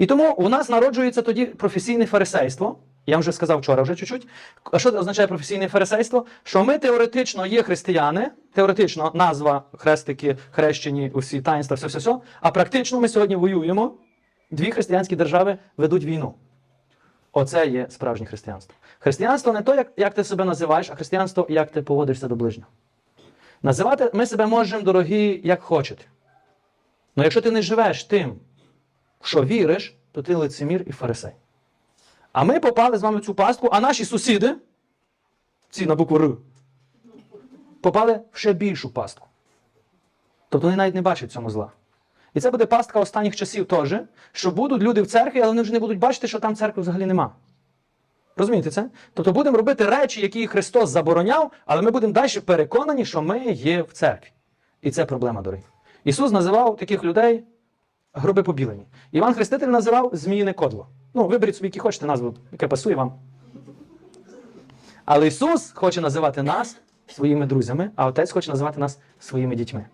І тому у нас народжується тоді професійне фарисейство. Я вже сказав вчора, вже чуть-чуть. Що означає професійне фарисейство? Що ми теоретично є християни, теоретично назва, хрестики, хрещені, усі таїнства, все, все, все. А практично ми сьогодні воюємо. Дві християнські держави ведуть війну. Оце є справжнє християнство. Християнство не то, як, як ти себе називаєш, а християнство, як ти поводишся до ближнього. Називати ми себе можемо, дорогі, як хочете. Але якщо ти не живеш тим, що віриш, то ти лицемір і фарисей. А ми попали з вами в цю пастку, а наші сусіди, ці на букву Р, попали в ще більшу пастку. Тобто вони навіть не бачать цьому зла. І це буде пастка останніх часів теж, що будуть люди в церкві, але вони вже не будуть бачити, що там церкви взагалі нема. Розумієте це? Тобто будемо робити речі, які Христос забороняв, але ми будемо далі переконані, що ми є в церкві. І це проблема, дорогі. Ісус називав таких людей гроби побілені. Іван Хреститель називав зміїне кодло. Ну, виберіть собі, які хочете назву, яке пасує вам. Але Ісус хоче називати нас своїми друзями, а Отець хоче називати нас своїми дітьми.